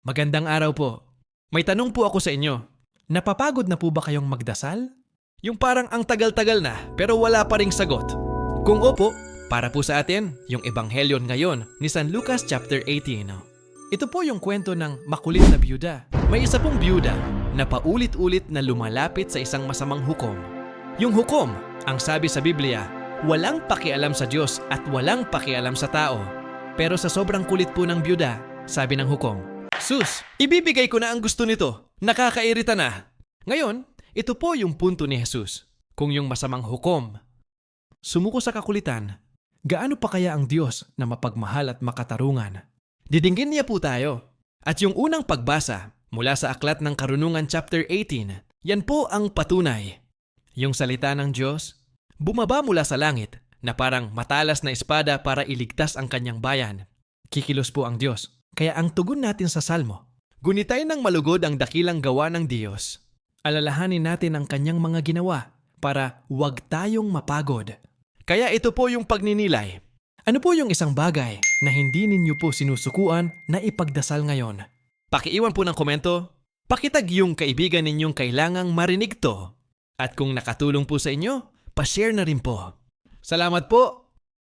Magandang araw po. May tanong po ako sa inyo. Napapagod na po ba kayong magdasal? Yung parang ang tagal-tagal na pero wala pa ring sagot. Kung opo, para po sa atin, yung Ebanghelyon ngayon ni San Lucas chapter 18. Ito po yung kwento ng makulit na byuda. May isa pong byuda na paulit-ulit na lumalapit sa isang masamang hukom. Yung hukom, ang sabi sa Biblia, walang pakialam sa Diyos at walang pakialam sa tao. Pero sa sobrang kulit po ng byuda, sabi ng hukom, Sus, ibibigay ko na ang gusto nito. Nakakairita na. Ngayon, ito po yung punto ni Jesus. Kung yung masamang hukom, sumuko sa kakulitan, gaano pa kaya ang Diyos na mapagmahal at makatarungan? Didinggin niya po tayo. At yung unang pagbasa mula sa Aklat ng Karunungan chapter 18, yan po ang patunay. Yung salita ng Diyos, bumaba mula sa langit na parang matalas na espada para iligtas ang kanyang bayan. Kikilos po ang Diyos. Kaya ang tugon natin sa salmo, gunitay ng malugod ang dakilang gawa ng Diyos. Alalahanin natin ang kanyang mga ginawa para huwag tayong mapagod. Kaya ito po yung pagninilay. Ano po yung isang bagay na hindi ninyo po sinusukuan na ipagdasal ngayon? Pakiiwan po ng komento. Pakitag yung kaibigan ninyong kailangang marinig to. At kung nakatulong po sa inyo, pa-share na rin po. Salamat po!